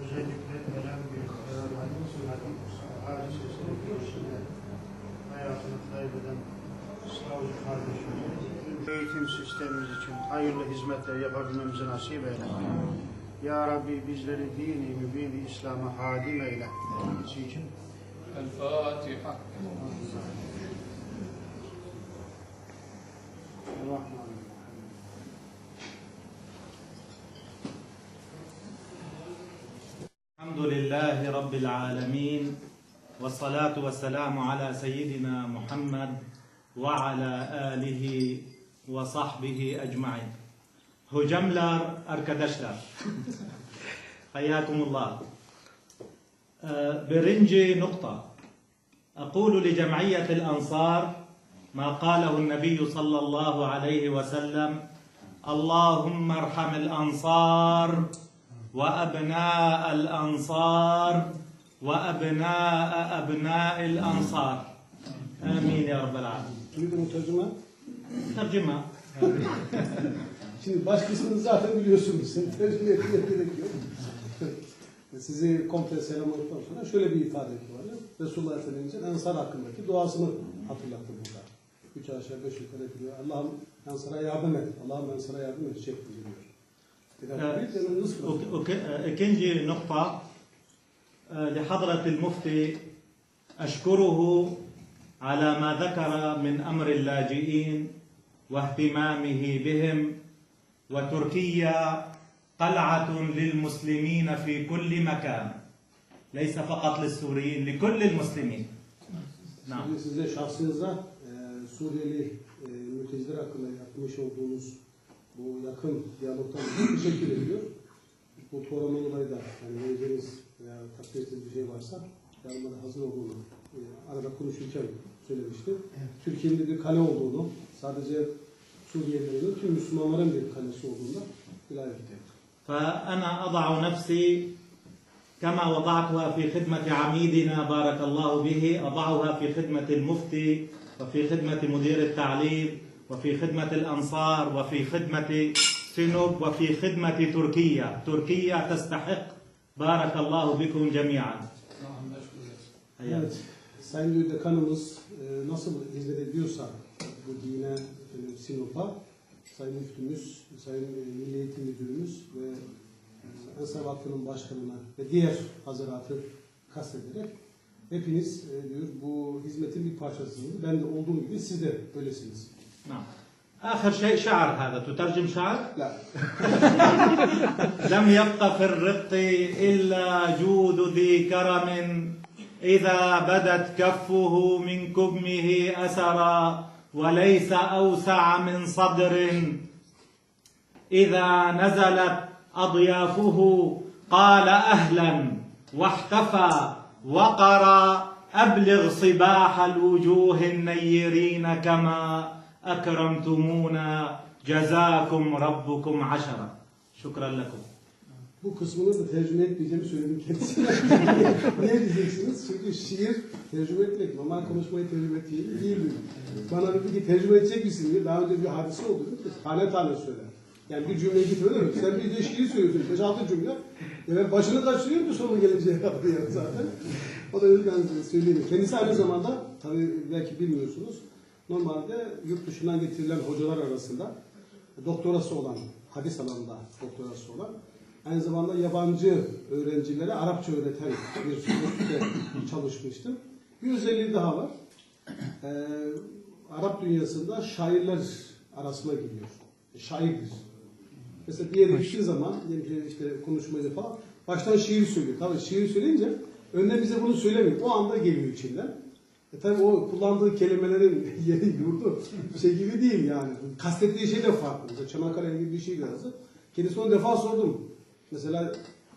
Özellikle önemli bir kararlarının sünneti hadisesinin görüşüne hayatını kaybeden eğitim sistemimiz için hayırlı hizmetler yapabilmemizi nasip eyle. Ya Rabbi bizleri dini mübini İslam'a hadim eyle. için El-Fatiha. لله رب العالمين والصلاة والسلام على سيدنا محمد وعلى آله وصحبه أجمعين Hocamlar, arkadaşlar. Hayyakumullah. Birinci nokta. أقول لجمعية الأنصار ما قاله النبي صلى الله عليه وسلم اللهم ارحم الأنصار وأبناء الأنصار وأبناء أبناء الأنصار آمين يا رب العالمين Duydun mu tercüme? ترجمة Şimdi baş kısmını zaten biliyorsunuz. Sen tercüme etmeye gerek yok. Sizi komple selamladıktan sonra şöyle bir ifade var. Resulullah Efendimiz'in Ensar hakkındaki duasını hatırlattı burada. Üç aşağı beş yukarı diyor. Allah'ım Ensar'a yardım et. Allah'ım Ensar'a yardım et şeklinde diyor. آه، أوك- آه، نقطة. آه، لحضرة المفتي أشكره على ما ذكر من أمر اللاجئين واهتمامه بهم وتركيا قلعة للمسلمين في كل مكان. ليس فقط للسوريين لكل المسلمين. نعم. Şimdi size şahsınıza e, Suriyeli e, mülteciler hakkında yapmış olduğunuz bu yakın diyalogtan dolayı teşekkür ediyor. Bu programın olayı da yani vereceğiniz veya takdir ettiğiniz bir şey varsa yarınlara hazır olduğunu e, arada konuşurken söylemişti. Türkiye'nin de bir kale olduğunu, sadece Suriyelilerin tüm Müslümanların bir kalesi olduğunu da ilave etti. فأنا أضع نفسي كما وضعتها في خدمة عميدنا بارك الله به أضعها في خدمة المفتي وفي خدمة مدير التعليم وفي خدمة الأنصار وفي خدمة سنوب وفي خدمة تركيا تركيا تستحق بارك الله بكم جميعا اللهم اشكر حياكم. Evet, Sayın Büyük Dekanımız e, nasıl hizmet ediyorsa bu dine, efendim, Sinop'a, Sayın Müftümüz, Sayın e, Milli Eğitim Müdürümüz ve e, Ensar Vakfı'nın başkanına ve diğer hazaratı kastederek hepiniz e, diyor bu hizmetin bir parçasısınız. Ben de olduğum gibi siz de öylesiniz. نعم. آخر شيء شعر هذا. تترجم شعر؟ La, لم يبق في الرق إلا جود ذي كرم. إذا بدت كفه من كبمه أسرا وليس أوسع من صدر. إذا نزلت أضيافه قال أهلا واحتفى وقرا. أبلغ صباح الوجوه النيرين كما. أكرمتمونا جزاكم ربكم عشرا شكرا لكم bu kısmını da tercüme etmeyeceğimi söyledim kendisine. Niye diyeceksiniz? Çünkü şiir tercüme etmek, normal konuşmayı tercüme ettiği gibi değil diyor. Bana dedi ki tercüme edecek misin diye. Daha önce bir hadise oldu. Dedi ki, tane tane söyle. Yani bir cümle gitmedi mi? Sen bir de şiir söylüyorsun. 5-6 cümle. Ya ben başını kaçırıyorum ki sonu gelinceye kadar yani zaten. O da dedi ben size söyleyeyim. Kendisi aynı zamanda tabii belki bilmiyorsunuz. Normalde yurt dışından getirilen hocalar arasında doktorası olan, hadis alanında doktorası olan Aynı zamanda yabancı öğrencilere Arapça öğreten bir üniversitede çalışmıştım. Bir özelliği daha var. Ee, Arap dünyasında şairler arasına giriyor. Şairdir. Mesela bir yere gittiği zaman, işte konuşmayı falan, baştan şiir söylüyor. Tabii şiir söyleyince önden bize bunu söylemiyor. O anda geliyor içinden. E tabii o kullandığı kelimelerin yeri yurdu şey gibi değil yani. Kastettiği şey de farklı. Mesela Çanakkale gibi bir şey yazdı. Kendisi on defa sordum. Mesela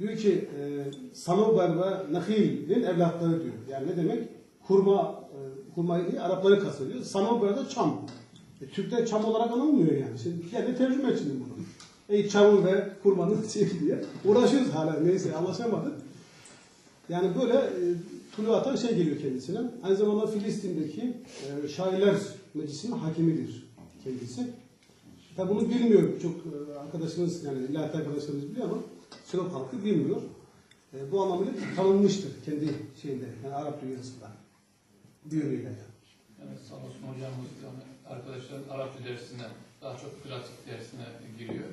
diyor ki e, Sanobar ve Nahil'in evlatları diyor. Yani ne demek? Kurma, e, kurmayı değil, Arapları kastediyor. Sanobar da çam. E, Türk'te çam olarak anılmıyor yani. Şimdi kendi tercüme için bunu. E, çamın ve kurmanın şey diye. Uğraşıyoruz hala neyse anlaşamadık. Yani böyle e, tulu atan şey geliyor kendisine. Aynı zamanda Filistin'deki e, Şairler Meclisi'nin hakimidir kendisi. Tabi bunu bilmiyor çok e, arkadaşlarımız yani ilahiyat arkadaşlarımız biliyor ama Sinop halkı bilmiyor. E, bu anlamıyla tanınmıştır kendi şeyinde yani Arap dünyasında. Bir yönüyle yani. Evet, sağ hocamız yani arkadaşların Arapça dersine, daha çok pratik dersine giriyor.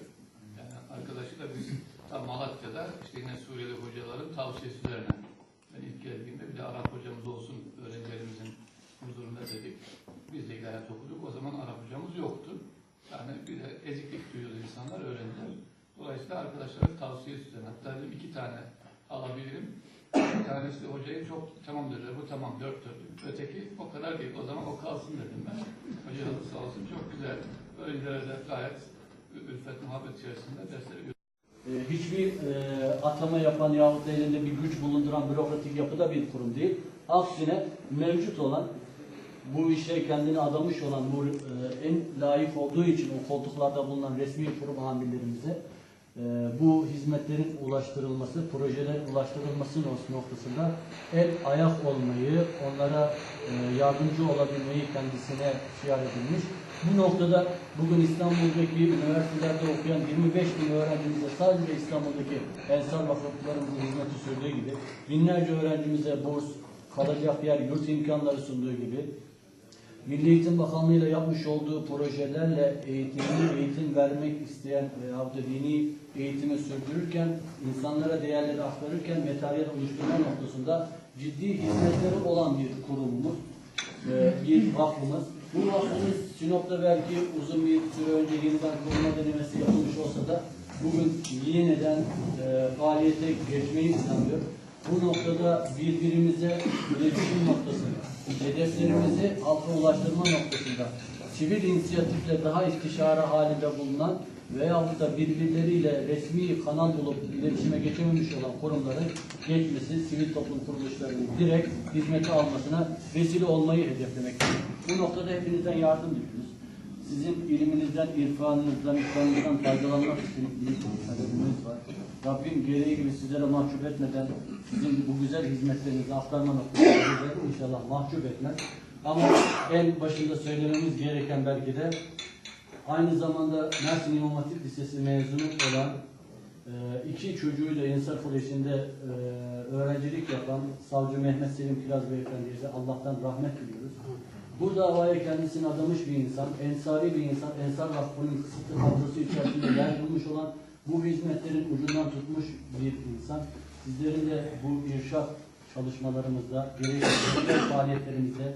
Yani arkadaşı da biz tam Malatya'da işte yine Suriyeli hocaların tavsiyesi üzerine de Arap hocamız olsun öğrencilerimizin huzurunda dedik. Biz de ilahiyat okuduk. O zaman Arap hocamız yoktu. Yani bir de eziklik duyuyordu insanlar, öğrenciler. Dolayısıyla arkadaşların tavsiyesi üzerine. Hatta dedim iki tane alabilirim. Bir tanesi hocayı çok tamam dediler, bu tamam dört dört. Öteki o kadar değil, o zaman o kalsın dedim ben. Hoca da sağ olsun çok güzel. Öğrencilere de gayet ülfet, muhabbet içerisinde dersleri Ee, hiçbir e, atama yapan yahut da elinde bir güç bulunduran bürokratik yapıda bir kurum değil. Aksine mevcut olan bu işe kendini adamış olan bu e, en layık olduğu için o koltuklarda bulunan resmi kurum amirlerimize e, bu hizmetlerin ulaştırılması, projelerin ulaştırılması noktasında el ayak olmayı, onlara e, yardımcı olabilmeyi kendisine şiar edilmiş. Bu noktada bugün İstanbul'daki üniversitelerde okuyan 25 bin öğrencimize sadece İstanbul'daki Ensar Vakıflarımızın hizmeti sürdüğü gibi binlerce öğrencimize burs, kalacak yer, yurt imkanları sunduğu gibi Milli Eğitim Bakanlığı ile yapmış olduğu projelerle eğitimli eğitim vermek isteyen veyahut da dini eğitimi sürdürürken, insanlara değerleri aktarırken materyal oluşturma noktasında ciddi hizmetleri olan bir kurumumuz, e, bir vakfımız. Bu vakfımız Sinop'ta belki uzun bir süre önce yeniden kurma denemesi yapılmış olsa da bugün yeniden e, faaliyete geçmeyi planlıyor. Bu noktada birbirimize iletişim noktasında, hedeflerimizi halka ulaştırma noktasında sivil inisiyatifle daha istişare halinde bulunan veyahut da birbirleriyle resmi kanal bulup iletişime geçememiş olan kurumların geçmesi, sivil toplum kuruluşlarının direkt hizmete almasına vesile olmayı hedeflemektedir. Bu noktada hepinizden yardım diliyoruz. Sizin iliminizden, irfanınızdan, ikramınızdan faydalanmak için bir talebimiz var. Rabbim gereği gibi sizlere mahcup etmeden sizin bu güzel hizmetlerinizi aktarma noktasında inşallah mahcup etmez. Ama en başında söylememiz gereken belki de aynı zamanda Mersin İmam Hatip Lisesi mezunu olan e, iki çocuğuyla Ensar Koleji'nde e, öğrencilik yapan Savcı Mehmet Selim Kiraz Beyefendi'ye Allah'tan rahmet diliyoruz. Bu davaya kendisini adamış bir insan, ensari bir insan, Ensar Vakfı'nın kısıtlı kadrosu içerisinde yer bulmuş olan, bu hizmetlerin ucundan tutmuş bir insan. Sizlerin de bu irşat çalışmalarımızda, gerekli faaliyetlerimizde,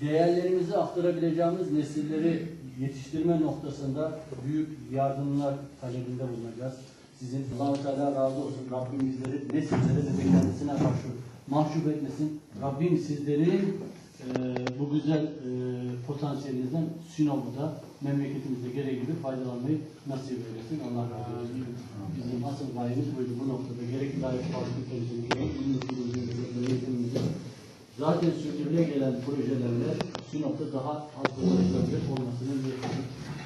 değerlerimizi aktarabileceğimiz nesilleri yetiştirme noktasında büyük yardımlar talebinde bulunacağız. Sizin Allah-u Teala razı olsun. Rabbim bizleri ne sizlere ne de kendisine karşı mahcup etmesin. Rabbim sizlerin e, bu güzel e, potansiyelinizden Sinop'ta memleketimizde gereği gibi faydalanmayı nasip eylesin. Allah razı olsun. Bizim asıl gayemiz buydu bu noktada. Gerek layık fakültemizin, gerek üniversitemizin, eğitimimizin zaten sürdürüle gelen projelerle Sinop'ta daha az ulaşılabilir olmasının bir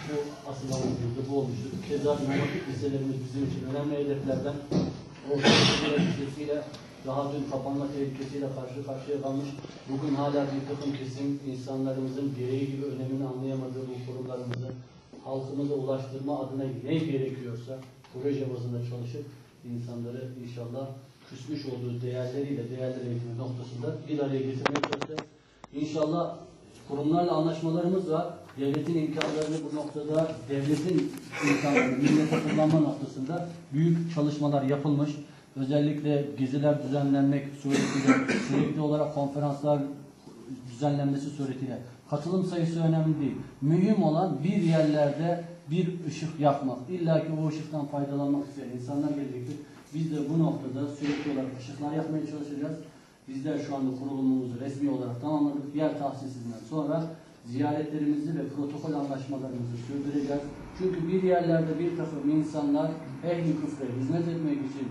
bu asıl amacımızda bu olmuştur. Keza inovatif liselerimiz bizim için önemli hedeflerden Orta Lisesi'yle daha dün kapanma tehlikesiyle karşı karşıya kalmış. Bugün hala bir takım kesim insanlarımızın gereği gibi önemini anlayamadığı bu kurumlarımızı halkımıza ulaştırma adına ne gerekiyorsa proje bazında çalışıp insanları inşallah küsmüş olduğu değerleriyle değerler eğitimi noktasında bir araya getirmeye çalışacağız. İnşallah kurumlarla anlaşmalarımız var. Devletin imkanlarını bu noktada, devletin imkanlarını millete kullanma noktasında büyük çalışmalar yapılmış. Özellikle geziler düzenlenmek suretiyle, sürekli olarak konferanslar düzenlenmesi suretiyle katılım sayısı önemli değil. Mühim olan bir yerlerde bir ışık yakmak. İlla ki o ışıktan faydalanmak isteyen insanlar gelecektir. Biz de bu noktada sürekli olarak ışıklar yakmaya çalışacağız. Bizler şu anda kurulumumuzu resmi olarak tamamladık. Yer tahsisinden sonra ziyaretlerimizi ve protokol anlaşmalarımızı sürdüreceğiz. Çünkü bir yerlerde bir takım insanlar ehli küfre hizmet etmek için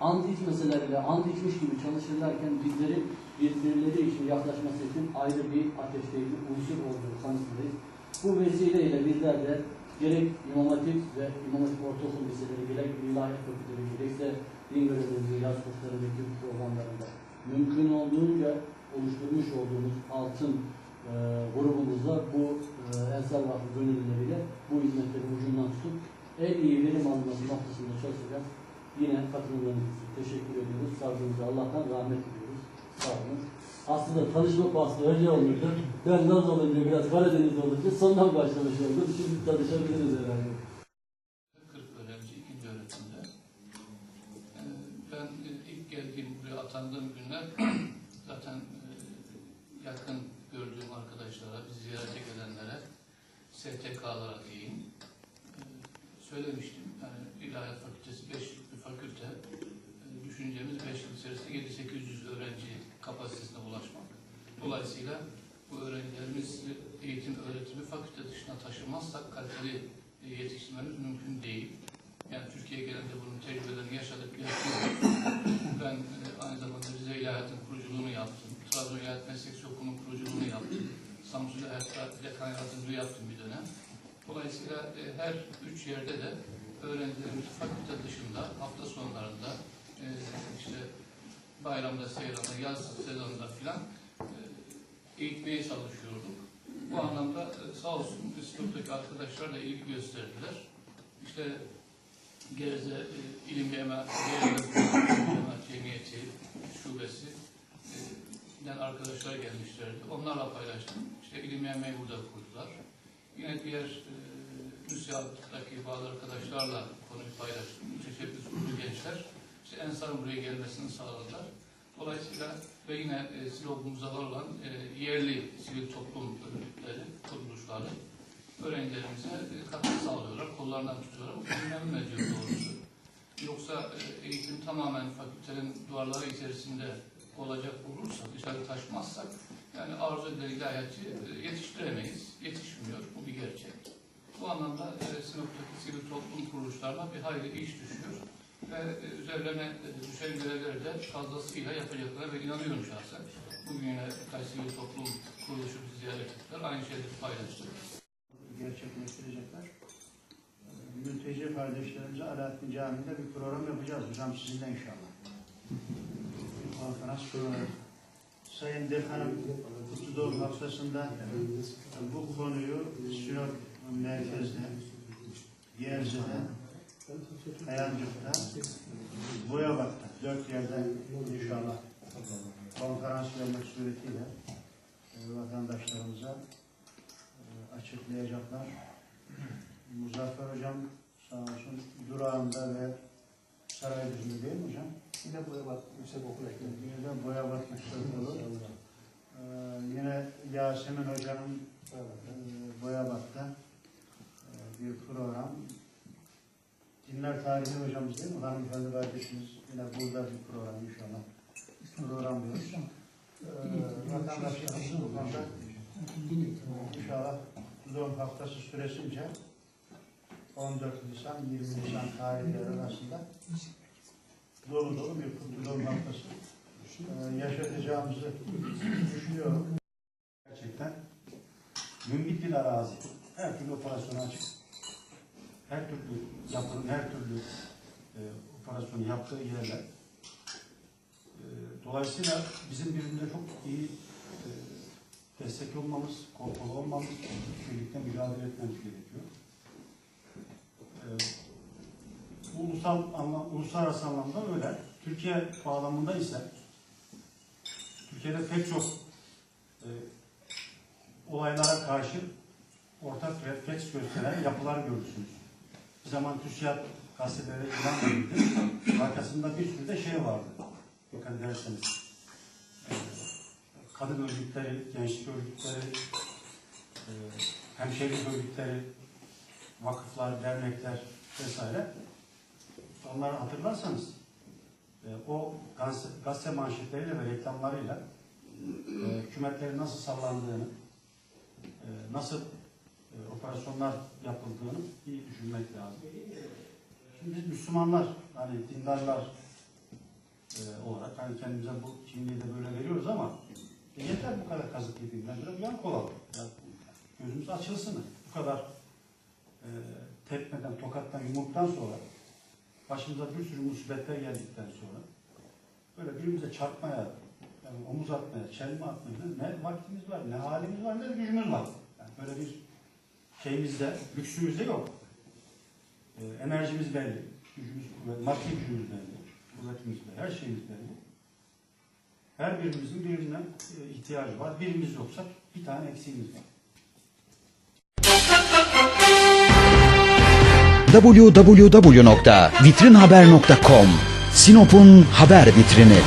ant içmeseleriyle ant içmiş gibi çalışırlarken bizlerin birbirleri için yaklaşması için ayrı bir ateşleyici unsur olduğu kanısındayız. Bu vesileyle bizler de gerek İmam Hatip ve İmam Hatip Ortaokul Liseleri, gerek ilahiyat fakülteleri, gerekse din görevlileri, yaz kursları ve tüm programlarında mümkün olduğunca oluşturmuş olduğumuz altın e, grubumuzla bu e, Ensar Vakfı gönüllüleriyle bu hizmetlerin ucundan tutup en iyi verim alması noktasında çalışacak. Yine katılımlarınız için teşekkür ediyoruz. Sabrınıza Allah'tan rahmet diliyoruz. Sağ olun. Aslında tanışma bahsi önce olurdu. Ben Laz olunca biraz Karadeniz olunca sondan başlamış oldum. Şimdi tanışabiliriz herhalde. 40 öğrenci ikinci öğretimde. Ee, Ben ilk geldiğim buraya atandığım günler zaten e, yakın gördüğüm arkadaşlara, bizi ziyarete gelenlere, STK'lara diyeyim, e, söylemiştim. Yani İlahiyat Fakültesi 5 yıllık bir fakülte. E, Düşüncemiz 5 yıl içerisinde 7-800 öğrenci kapasitesine ulaşmak. Dolayısıyla bu öğrencilerimiz eğitim öğretimi fakülte dışına taşımazsak kaliteli e, yetiştirmemiz mümkün değil. Yani Türkiye genelinde bunun tecrübelerini yaşadık. Ben e, aynı zamanda Rize İlahiyat'ın kuruculuğunu yaptım. Trabzon İlahiyat Meslek Okulu'nun kuruculuğunu yaptım. Samsun İlahiyat'ta dekan yardımcılığı yaptım bir dönem. Dolayısıyla e, her üç yerde de öğrencilerimiz fakülte dışında hafta sonlarında işte bayramda, seyranda, yaz sezonunda filan e, eğitmeye çalışıyorduk. Bu anlamda e, sağ olsun sınıftaki arkadaşlar da ilgi gösterdiler. İşte Gerze e, İlim ve Emel Cemiyeti Şubesi e, arkadaşlar gelmişlerdi. Onlarla paylaştım. İşte İlim ve burada kurdular. Yine diğer e, müsiyattaki bazı arkadaşlarla konuyu paylaştım. Müteşebbis kurdu gençler. İşte Ensar'ın buraya gelmesini sağladılar. Dolayısıyla ve yine e, silogumuza olan e, yerli sivil toplum örgütleri, kuruluşları öğrencilerimize e, katkı sağlıyorlar, kollarından tutuyorlar. Bu memnun ediyor doğrusu. Yoksa e, eğitim tamamen fakültenin duvarları içerisinde olacak olursa, dışarı taşmazsak yani arzu edilen ilahiyatçı e, yetiştiremeyiz, yetişmiyor. Bu bir gerçek. Bu anlamda e, sınıftaki sivil toplum kuruluşlarına bir hayli iş düşüyor ve e, üzerlerine e, düşen görevleri de fazlasıyla yapacaklarına ve inanıyorum şahsen. Bugün yine Kayseri Toplum Kuruluşu bizi ziyaret ettiler. Aynı şeyleri paylaştık. gerçekleştirecekler. Ee, Mülteci kardeşlerimize Alaaddin Camii'nde bir program yapacağız. Hocam sizinle inşallah. Konferans programı. Sayın Dekan'ın Kutlu Doğum haftasında bu konuyu Sinop merkezde, Yerze'de, Kayancık'ta, Boyabat'ta, dört yerde inşallah konferans vermek suretiyle e, vatandaşlarımıza e, açıklayacaklar. Muzaffer Hocam sağ olsun durağında ve Sarayüzü'nde değil mi hocam? Yine buraya bak, yüksek okul ekledim. Yine de boya batmış olur. Ee, yine Yasemin Hocam'ın e, Boyabat'ta e, bir program. Dinler Tarihi Hocamız değil mi? Hanımefendi kardeşimiz yine burada bir program inşallah. Program diyoruz. Ee, vatandaşlarımızın bu konuda inşallah doğum haftası süresince 14 Nisan 20 Nisan tarihleri arasında dolu dolu bir doğum haftası e, yaşatacağımızı düşünüyorum. Gerçekten mümbit bir arazi. Her türlü operasyona açık. Her türlü yapının her türlü e, operasyonu yaptığı yerler. E, dolayısıyla bizim birbirine çok iyi e, destek olmamız, korkulu olmamız, birlikte mücadele etmemiz gerekiyor. E, bu ulusal anlam, uluslararası anlamda öyle. Türkiye bağlamında ise Türkiye'de pek çok e, olaylara karşı ortak refleks gösteren yapılar görürsünüz. Bir zaman TÜSİAD gazetelere ilan edildi. Arkasında bir sürü de şey vardı. Dikkat ederseniz. E, kadın örgütleri, gençlik örgütleri, e, hemşehrilik örgütleri, vakıflar, dernekler vesaire. Onları hatırlarsanız e, o gazete, manşetleriyle ve reklamlarıyla e, hükümetlerin nasıl sallandığını, e, nasıl operasyonlar yapıldığını iyi düşünmek lazım. Şimdi biz Müslümanlar, hani dindarlar e, olarak hani kendimize bu kimliği de böyle veriyoruz ama e, yeter bu kadar kazık yediğinden biraz uyanık olalım. Ya, gözümüz açılsın. Bu kadar e, tepmeden, tokattan, yumruktan sonra başımıza bir sürü musibetler geldikten sonra böyle birbirimize çarpmaya Yani omuz atmaya, çelme atmaya ne vaktimiz var, ne halimiz var, ne gücümüz var. Yani böyle bir şeyimizde, lüksümüzde yok. Ee, enerjimiz belli, gücümüz maddi gücümüz belli, kuvvetimiz belli, her şeyimiz belli. Her birimizin birbirinden e, ihtiyacı var. Birimiz yoksa bir tane eksiğimiz var. www.vitrinhaber.com Sinop'un haber vitrini.